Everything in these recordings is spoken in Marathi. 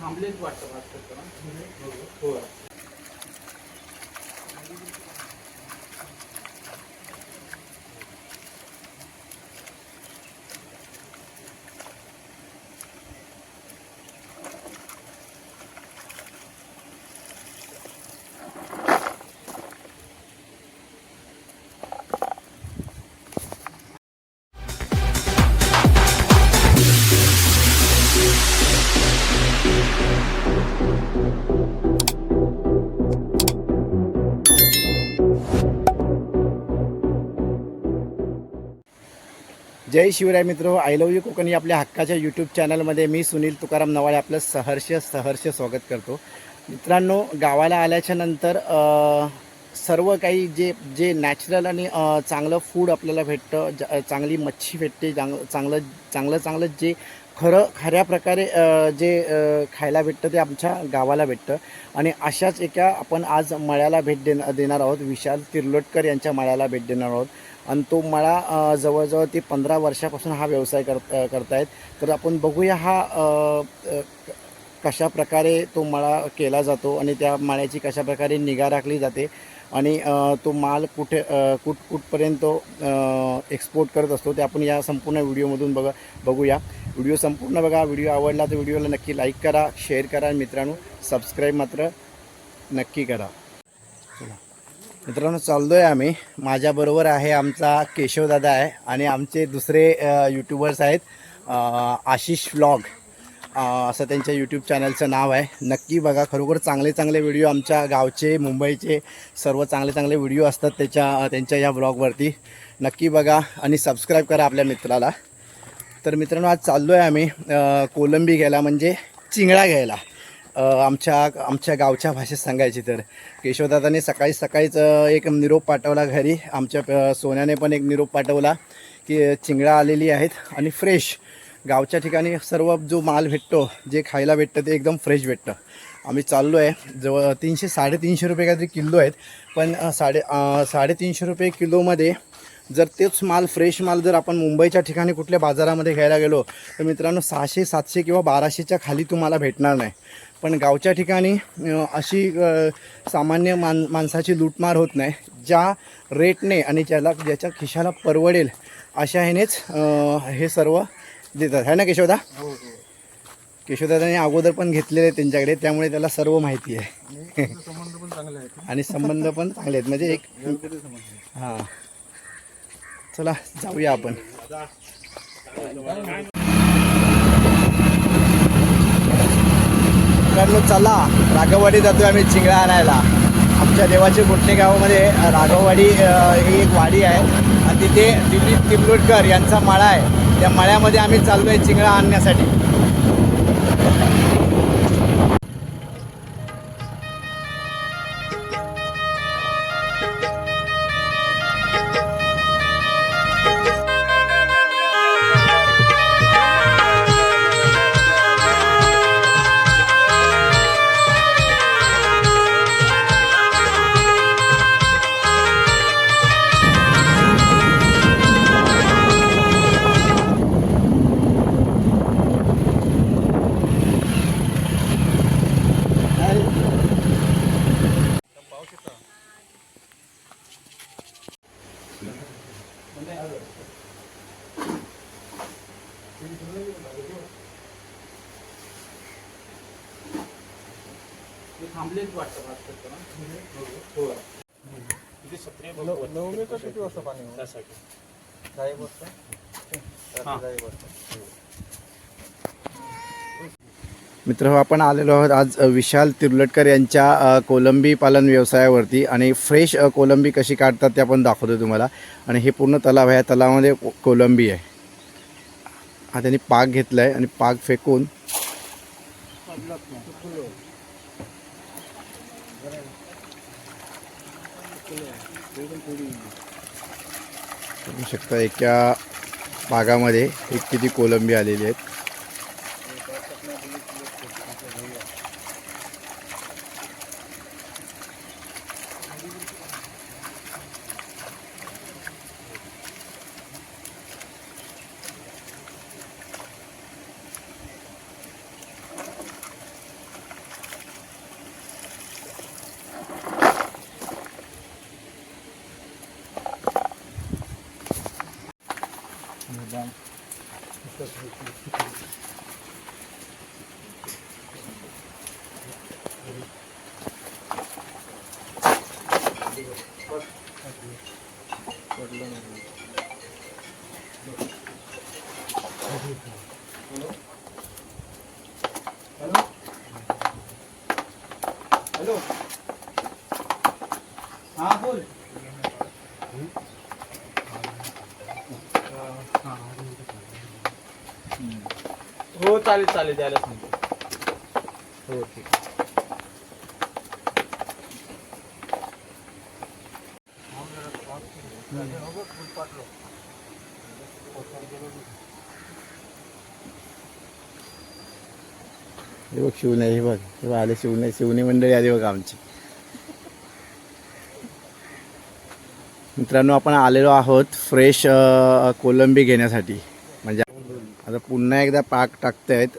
थांबलेच वाटतं भात करताना हो जय शिवराय मित्र आय लव्ह यू कोकणी आपल्या हक्काच्या यूट्यूब चॅनलमध्ये मी सुनील तुकाराम नवाळे आपलं सहर्ष सहर्ष स्वागत करतो. मित्रांनो गावाला आल्याच्यानंतर सर्व काही जे जे नॅचरल आणि चांगलं फूड आपल्याला भेटतं ज- चांगली मच्छी भेटते चांग चांगलं चांगलं चांगलं जे खरं खऱ्या प्रकारे जे खायला भेटतं ते आमच्या गावाला भेटतं. आणि अशाच एका आपण आज मळ्याला भेट देण देणार आहोत विशाल तिर्लोटकर यांच्या मळ्याला भेट देणार आहोत. आणि तो मला जवळजवळ ते पंधरा वर्षापासून हा व्यवसाय कर करतायत. तर आपण बघूया हा कशा प्रकारे तो मळा केला जातो आणि त्या मळ्याची कशा प्रकारे निगा राखली जाते आणि तो माल कुठे कुठ कुठपर्यंत तो एक्सपोर्ट करत असतो ते आपण या संपूर्ण व्हिडिओमधून बघा बघूया. व्हिडिओ संपूर्ण बघा. व्हिडिओ आवडला तर व्हिडिओला नक्की लाईक करा शेअर करा मित्रांनो. सबस्क्राईब मात्र नक्की करा. चला. मित्रांनो चाललो आहे आम्ही. माझ्याबरोबर आहे आमचा केशवदादा आहे आणि आमचे दुसरे यूट्यूबर्स आहेत आशिष व्लॉग असं त्यांच्या यूट्यूब चॅनलचं नाव आहे. नक्की बघा खरोखर चांगले चांगले व्हिडिओ आमच्या गावचे मुंबईचे सर्व चांगले चांगले व्हिडिओ असतात त्याच्या त्यांच्या या ब्लॉगवरती नक्की बघा आणि सबस्क्राईब करा आपल्या मित्राला. तर मित्रांनो आज चाललो आहे आम्ही कोलंबी घ्यायला म्हणजे चिंगळा घ्यायला. आमच्या आमच्या गावच्या भाषेत सांगायची तर. केशवदादाने सकाळी सकाळीच एक निरोप पाठवला घरी. आमच्या सोन्याने पण एक निरोप पाठवला की चिंगळा आलेली आहेत आणि फ्रेश गावच्या ठिकाणी सर्व जो माल भेटतो जे खायला भेटतं ते एकदम फ्रेश भेटतं. आम्ही चाललो आहे जवळ तीनशे साडेतीनशे रुपये काहीतरी किलो आहेत. पण साडे साडेतीनशे रुपये किलोमध्ये जर तेच माल फ्रेश माल जर आपण मुंबईच्या ठिकाणी कुठल्या बाजारामध्ये घ्यायला गेलो तर मित्रांनो सहाशे सातशे किंवा बाराशेच्या खाली तुम्हाला भेटणार नाही. पण गावच्या ठिकाणी अशी सामान्य मान माणसाची लूटमार होत नाही. ज्या रेटने आणि ज्याला ज्याच्या खिशाला परवडेल अशा ह्यानेच हे सर्व देतात. है ना केशवदा? केशवदादाने अगोदर पण घेतलेले आहेत त्यांच्याकडे त्यामुळे त्याला सर्व माहिती आहे. संबंध पण चांगले आहेत आणि संबंध पण चांगले आहेत. म्हणजे एक हां. चला जाऊया आपण. मित्रांनो चला राघववाडी जातोय आम्ही चिंगळा आणायला. आमच्या देवाच्या गोठणे गावामध्ये राघववाडी ही एक वाडी आहे. आणि तिथे दिलीप तिमलोटकर यांचा मळा आहे. त्या मळ्यामध्ये आम्ही चाललोय चिंगळा आणण्यासाठी. ते थांबलेच वाटतं भात करताना हो. नवमीचं किती वाजता पाणी होतं? दहा एक वाजता हां. रात्री दहा एक वाजता मित्र आपण आलेलो आहोत आज विशाल तिर्लटकर यांच्या कोलंबी पालन व्यवसायावरती आणि फ्रेश कोलंबी कशी काढतात ते आपण दाखवतो तुम्हाला. आणि हे पूर्ण तलाव आहे. या तलावामध्ये कोलंबी आहे. हा त्यांनी पाक घेतला आहे आणि पाक फेकून शकता एका बागामध्ये एक किती कोलंबी आलेली आहेत. हॅलो हा बोल हो चालेल चालेल द्यायला सांगतो हो ठीक हे बघ शिवने हे बघ. हे बघ आले शिवने शिवणी मंडळी आली बघ आमची. मित्रांनो आपण आलेलो आहोत फ्रेश कोलंबी घेण्यासाठी. म्हणजे आता पुन्हा एकदा पाक टाकतायत.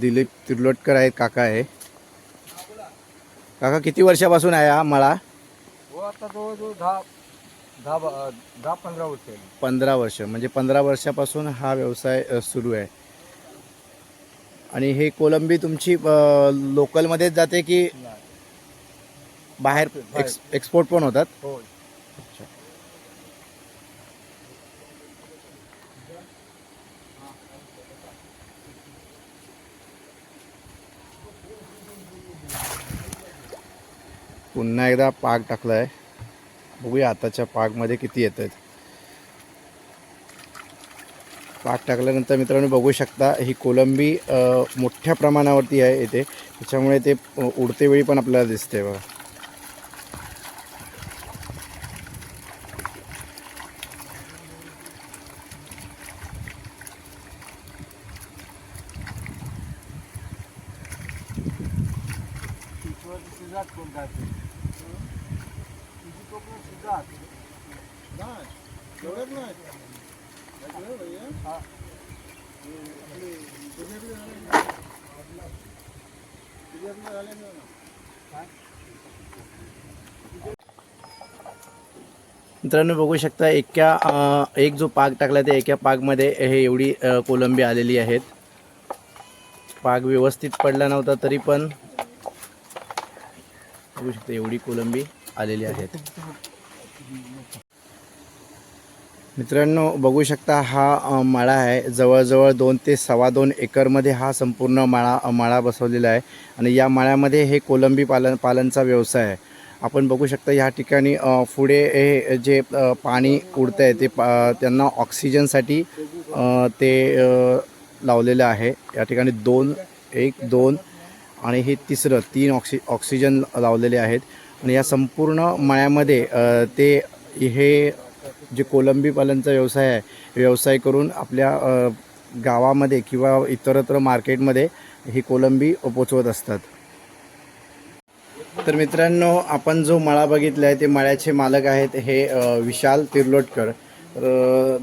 दिलीप तिरलोटकर आहेत काका आहे. काका किती वर्षापासून आहे हा मळा? दहा दहा पंधरा वर्ष झाली. पंधरा वर्ष म्हणजे पंधरा वर्षापासून हा व्यवसाय सुरू आहे. आणि हे कोलंबी तुमची लोकलमध्येच जाते की बाहेर एक्स एक्सपोर्ट पण होतात? हो पुन्हा एकदा पाक टाकला आहे बघूया आताच्या पाकमध्ये किती येत आहेत पाक टाकल्यानंतर मित्रांनो बघू शकता ही कोलंबी मोठ्या प्रमाणावरती आहे येते त्याच्यामुळे ते उडते वेळी पण आपल्याला दिसते बघा. मित्रांनो बघू शकता एका एक जो पाक टाकला त्या एका पाकमध्ये हे एवढी कोलंबी आलेली आहेत. पाक व्यवस्थित पडला नव्हता तरी पण बघू शकता एवढी कोलंबी. आलेली आहेत. मित्रांनो बघू शकता हा माळा आहे. जवळजवळ दोन ते सव्वा दोन एकरमध्ये हा संपूर्ण माळा माळा बसवलेला आहे. आणि या माळ्यामध्ये हे कोलंबी पालन पालनचा व्यवसाय आहे. आपण बघू शकता या ठिकाणी पुढे हे जे पाणी उडतं आहे ते पा त्यांना ऑक्सिजनसाठी ते लावलेलं आहे. या ठिकाणी दोन एक दोन आणि हे तिसरं तीन ऑक्सि ऑक्सिजन लावलेले आहेत. आणि या संपूर्ण मळ्यामध्ये ते हे जे कोलंबी पालनचा व्यवसाय आहे व्यवसाय करून आपल्या गावामध्ये किंवा इतरत्र मार्केटमध्ये ही कोलंबी पोचवत असतात. तर मित्रांनो आपण जो मळा बघितला आहे ते मळ्याचे मालक आहेत हे विशाल तिर्लोटकर.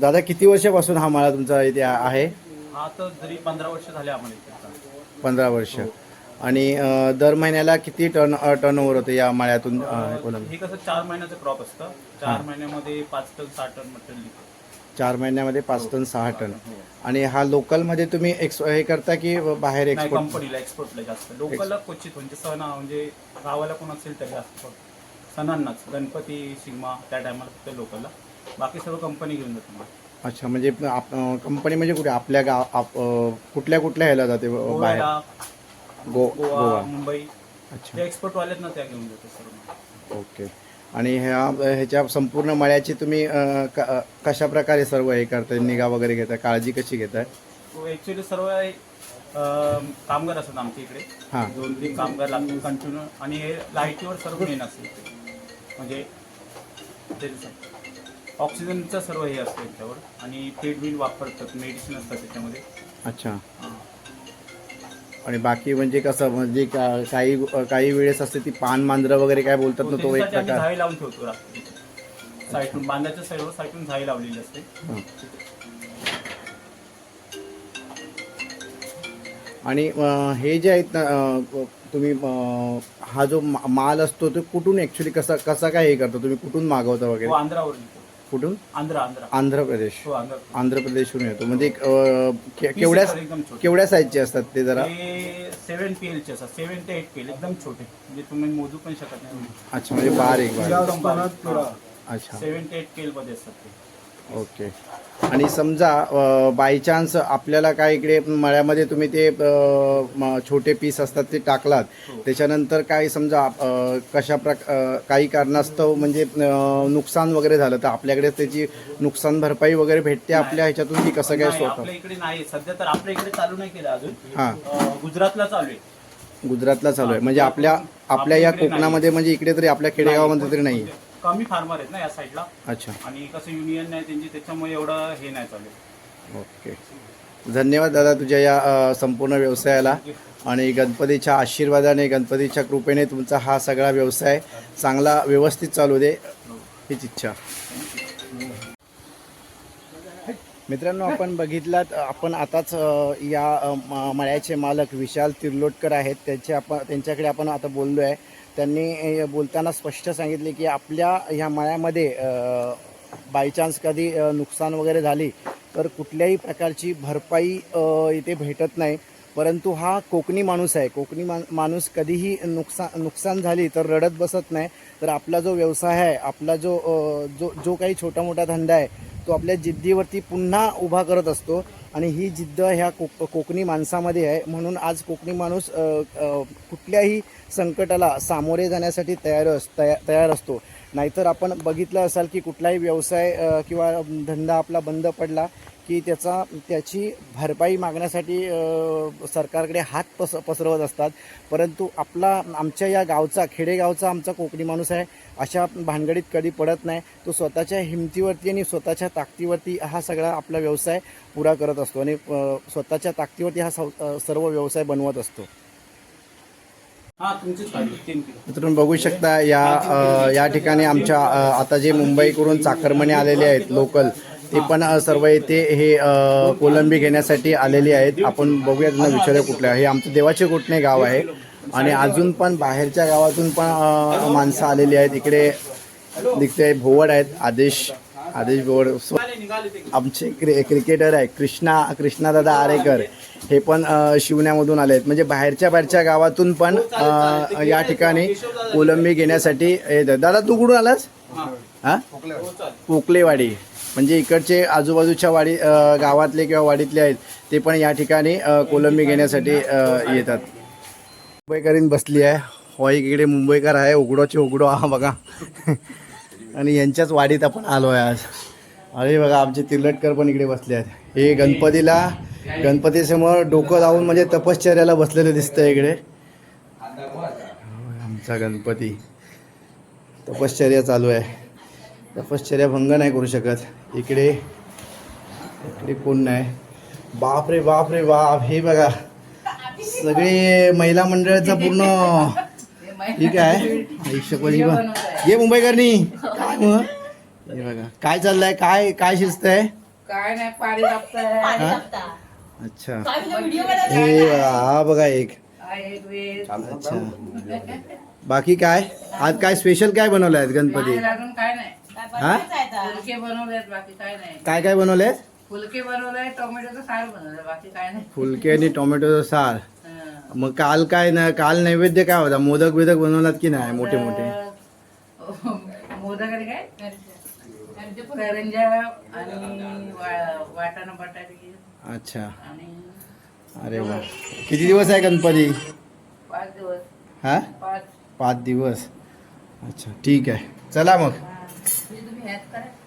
दादा किती वर्षापासून हा मळा तुमचा इथे आहे? हा तर जरी पंधरा वर्ष झाले इथे. पंधरा वर्ष. आणि अ, दर महिन्याला किती टन टर्न ओव्हर होते या मळ्यातून अ, हे कसं चार महिन्याचं क्रॉप असतं. चार महिन्यामध्ये पाच टन सहा टन मटेरियल निघतं चार महिन्यामध्ये पाच टन सहा टन. आणि हा लोकलमध्ये तुम्ही एक्स हे करता की बाहेर नाही एक्सपोर्ट कंपनीला एक्सपोर्टला जास्त. लोकलला क्वचित म्हणजे सण म्हणजे गावाला कोण असेल तर जास्त सणांनाच गणपती शिगमा त्या टायमाला फक्त लोकलला बाकी सगळं कंपनी घेऊन जातो अच्छा म्हणजे कंपनी म्हणजे कुठे? आपल्या गाव आप अ, कुठल्या कुठल्या ह्याला जाते ब- बाहेर? गो गोवा गोवा. मुंबई. अच्छा. जे एक्सपोर्ट वालेत ना त्या घेऊन जातो सर्व ओके. आणि ह्या ह्याच्या संपूर्ण मळ्याची तुम्ही अ, क- अ, कशा प्रकारे सर्व हे करताय? निगा वगैरे घेताय? काळजी कशी घेताय? ऍक्च्युली सर्व अं, कामगार असतात आमच्या हां. इकडे दोन तीन कामगार लागतात कंटिन्यू आणि हे लाईटीवर सर्व मेन असते इथे. म्हणजे ऑक्सिजनचं सर्व हे असतं याच्यावर. आणि फीड बिल वापरतात मेडिसिन असतात त्याच्यामध्ये. अच्छा. हां. आणि बाकी म्हणजे कसं म्हणजे का- काही काही वेळेस असते ती पान मांजरं वगैरे काय बोलतात ना तो एक प्रकार. लावून ठेवतो रात्री. साईटून बांधाच्या साईडवर साईटून झाई लावलेली असते. हं. आणि अ, हे जे आहेत ना अ, तुम्ही अ, हा जो मा- माल असतो तो कुठून ऍक्च्युली कसा कसा काय हे करतो? तुम्ही कुठून मागवता तो वगैरे? आंध्रावर येतो कुठून? आंध्र आंध्र. आंध्र प्रदेश. हो आंध्र आंध्र प्रदेशहून येतो. म्हणजे एक, अं, के- केवढ्या एकदम छोटे. केवढ्या साईजचे असतात ते जरा? ते सेवन पी एलचे असतात. सेवन ते एट पी एल एकदम छोटे. म्हणजे तुम्ही मोजू पण शकत नाही. अच्छा म्हणजे बारीक बारीक. सेवन अच्छा. ते एट पी एलमध्ये असतात ते. ओके. आणि समजा बाय चान्स आपल्याला काय इकडे मळ्यामध्ये तुम्ही ते छोटे पीस असतात ते टाकलात. त्याच्यानंतर काय समजा कशा प्रक काही कारणास्तव म्हणजे नुकसान वगैरे झालं तर आपल्याकडे त्याची नुकसान भरपाई वगैरे भेटते आपल्या ह्याच्यातून की कसं काय स्वतः? इकडे नाही. सध्या तर आपल्या इकडे चालू नाही केलं अजून. हां. गुजरातला चालू आहे. गुजरातला चालू आहे. म्हणजे आपल्या आपल्या या कोकणामध्ये म्हणजे इकडे तरी आपल्या खेडेगावामध्ये तरी नाही आहे. कमी फार्मर आहेत ना या साईडला. अच्छा. आणि कसं युनियन नाही त्यांची त्याच्यामुळे एवढं हे नाही चालू आहे. ओके. धन्यवाद दादा तुझ्या या अ, संपूर्ण व्यवसायाला आणि गणपतीच्या आशीर्वादाने गणपतीच्या कृपेने तुमचा हा सगळा व्यवसाय चांगला व्यवस्थित चालू दे. हीच इच्छा. मित्रांनो आपण बघितलात आपण आताच या म- मळ्याचे मालक विशाल तिर्लोटकर आहेत. त्यांचे आपण त्यांच्याकडे आपण आता बोललो आहे त्यांनी बोलताना स्पष्ट सांगितले की आपल्या ह्या मळ्यामध्ये बायचान्स कधी नुकसान वगैरे झाली तर कुठल्याही प्रकारची भरपाई इथे भेटत नाही. परंतु हा कोकणी माणूस आहे. कोकणी मा माणूस कधीही नुकसान नुकसान झाली तर रडत बसत नाही. तर आपला जो व्यवसाय आहे आपला जो जो जो काही छोटा मोठा धंदा आहे तो आपल्या जिद्दीवरती पुन्हा उभा करत असतो. आणि ही जिद्द ह्या कोक कोकणी माणसामध्ये आहे. म्हणून आज कोकणी माणूस कुठल्याही संकटाला सामोरे जाण्यासाठी तयार अस तया तयार असतो. नाहीतर आपण बघितलं असाल की कुठलाही व्यवसाय किंवा धंदा आपला बंद पडला की त्याचा त्याची भरपाई मागण्यासाठी सरकारकडे हात पस पसरवत असतात. परंतु आपला आमच्या या गावचा खेडेगावचा आमचा कोकणी माणूस आहे अशा भानगडीत कधी पडत नाही. तो स्वतःच्या हिमतीवरती आणि स्वतःच्या ताकदीवरती हा सगळा आपला व्यवसाय पुरा करत असतो आणि स्वतःच्या ताकदीवरती हा सर्व व्यवसाय बनवत असतो. मित्रांनो बघू शकता या या ठिकाणी आमच्या आता जे मुंबईकडून चाकरमणे आलेले आहेत लोकल ते पण सर्व येथे हे कोलंबी घेण्यासाठी आलेले आहेत. आपण बघूया त्यांना विचारूया कुठल्या. हे आमचं देवाचे कुठणे गाव आहे. आणि अजून पण बाहेरच्या गावातून पण माणसं आलेली आहेत. इकडे दिसते भोवड आहेत. आदेश आदेश भोवड. आमचे क्रि क्रिकेटर आहे. कृष्णा कृष्णादादा आरेकर. हे पण शिवण्यामधून आले आहेत म्हणजे बाहेरच्या बाहेरच्या गावातून पण या ठिकाणी कोलंबी घेण्यासाठी येतात. दादा तू कुठून आलास? हा? कोकलेवाडी. म्हणजे इकडचे आजूबाजूच्या वाडी गावातले किंवा वाडीतले आहेत ते पण या ठिकाणी कोलंबी घेण्यासाठी येतात. मुंबईकरीन बसली आहे. हो इकडे मुंबईकर आहे. उघडोचे उघडो हा बघा. आणि यांच्याच वाडीत आपण आलो आहे आज. अरे बघा आमचे तिर्लटकर पण इकडे बसले आहेत. हे गणपतीला गणपतीसमोर डोकं लावून म्हणजे तपश्चर्याला बसलेलं दिसतं इकडे. आमचा गणपती. तपश्चर्या चालू आहे. तपश्चर्या भंग नाही करू शकत. इकडे इकडे कोण नाही. बाप रे बाप. रे बाप हे बघा. सगळे महिला मंडळाचा पूर्ण ठीक आहे पण. ये मुंबईकरनी काय मग? हे बघा. काय चाललंय? काय काय शिस्त आहे काय नाही पाणी लागतंय. हा? अच्छा. हे बघा, हा बघा एक. अच्छा. बाकी काय? आज काय स्पेशल काय बनवलं आहे गणपती? अजून काय नाही. हा? फुलके बनवलेत बाकी काय नाही. काय काय बनवलंय फुलके बनवलंय टोमॅटोचं सार बनवलंय बाकी काय नाही. फुलके आणि टोमॅटोचं सार हं. मग काल काय ना काल नैवेद्य काय होता? मोदक बिदक बनवलात की नाही मोठे मोठे? मोदक आणि काय? करंजा आणि वा- वाटाणा बटाटे. अच्छा. आणि अरे वा. किती दिवस आहे गणपती? पाच दिवस. हा? पाच. पाच दिवस. अच्छा ठीक आहे. चला मग. हा. करा